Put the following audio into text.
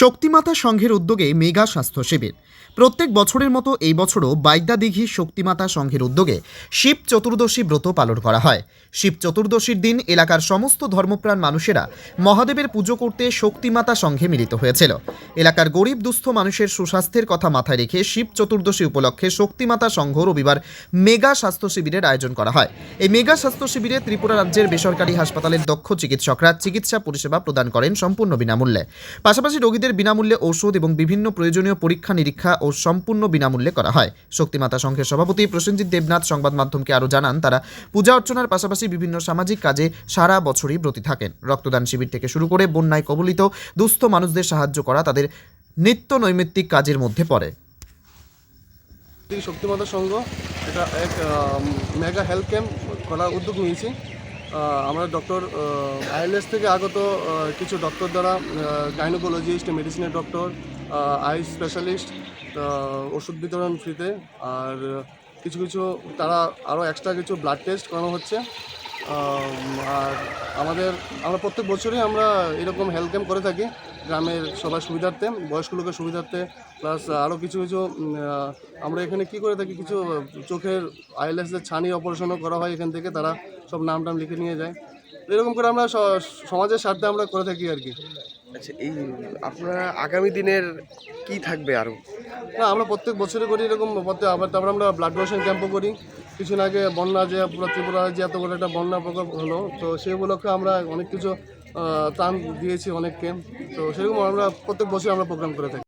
শক্তিমাতা সংঘের উদ্যোগে মেগা স্বাস্থ্য শিবির। প্রত্যেক বছরের মতো এই বছরও বাইদা দিঘি শক্তিমাতা সংঘের উদ্যোগে শিব চতুর্দশী ব্রত পালন করা হয়। শিব চতুর্দশীর দিন এলাকার সমস্ত ধর্মপ্রাণ মানুষেরা মহাদেবের পুজো করতে শক্তিমাতা সংঘে মিলিত হয়েছিল। এলাকার গরিব দুস্থ মানুষের সুস্বাস্থ্যের কথা মাথায় রেখে শিব চতুর্দশী উপলক্ষে শক্তিমাতা সংঘ রবিবার মেগা স্বাস্থ্য শিবিরের আয়োজন করা হয়। এই মেগা স্বাস্থ্য শিবিরে ত্রিপুরা রাজ্যের বেসরকারি হাসপাতালের দক্ষ চিকিৎসকরা চিকিৎসা পরিষেবা প্রদান করেন সম্পূর্ণ বিনামূল্যে। পাশাপাশি রোগীদের বিনামূল্যে ঔষধ এবং বিভিন্ন প্রয়োজনীয় পরীক্ষা, নিরীক্ষা ও সম্পূর্ণ বিনামূল্যে করা হয়। শক্তিমাতা সংঘের সভাপতি প্রসেনজিৎ দেবনাথ সংবাদ মাধ্যমকে আরও জানান, তারা পূজা অর্চনার পাশাপাশি বিভিন্ন সামাজিক কাজে সারা বছরই ব্রতী থাকেন। রক্তদান শিবির থেকে শুরু করে বন্যায় কবলিত দুস্থ মানুষদের সাহায্য করা তাদের নিত্য নৈমিত্তিক কাজের মধ্যে পড়ে। শক্তিমাতা সংঘ এটা এক মেগা হেলথ ক্যাম্প করার উদ্যোগ নিয়েছি। আমরা ডক্টর আইএলএস থেকে আগত কিছু ডক্টর দ্বারা গাইনোকোলজিস্ট মেডিসিনের ডক্টর আই স্পেশালিস্ট ওষুধ বিতরণ ফ্রিতে, আর কিছু কিছু, তারা আরও এক্সট্রা কিছু ব্লাড টেস্ট করানো হচ্ছে। আর আমাদের, আমরা প্রত্যেক বছরই আমরা এরকম হেলথ ক্যাম্প করে থাকি, গ্রামের সবার সুবিধার্থে, বয়স্ক লোকের সুবিধার্থে প্লাস আরও কিছু কিছু আমরা এখানে কি করে থাকি, কিছু চোখের আইলেসের ছানি অপারেশনও করা হয় এখান থেকে, তারা সব নাম টাম লিখে নিয়ে যায়। এরকম করে আমরা সমাজের স্বার্থে আমরা করে থাকি আর কি। আচ্ছা এই আপনারা আগামী দিনের কি থাকবে আরও না, আমরা প্রত্যেক বছরে করি এরকম আবার তারপর আমরা ব্লাড ডোনেশন ক্যাম্পও করি। কিছুদিন আগে বন্যা যে, পুরো ত্রিপুরা যে এত বড় একটা বন্যা প্রকল্প হলো, তো সেই উপলক্ষে আমরা অনেক কিছু ত্রাণ দিয়েছি অনেককে। তো সেরকম আমরা প্রত্যেক বছর আমরা প্রোগ্রাম করে থাকি।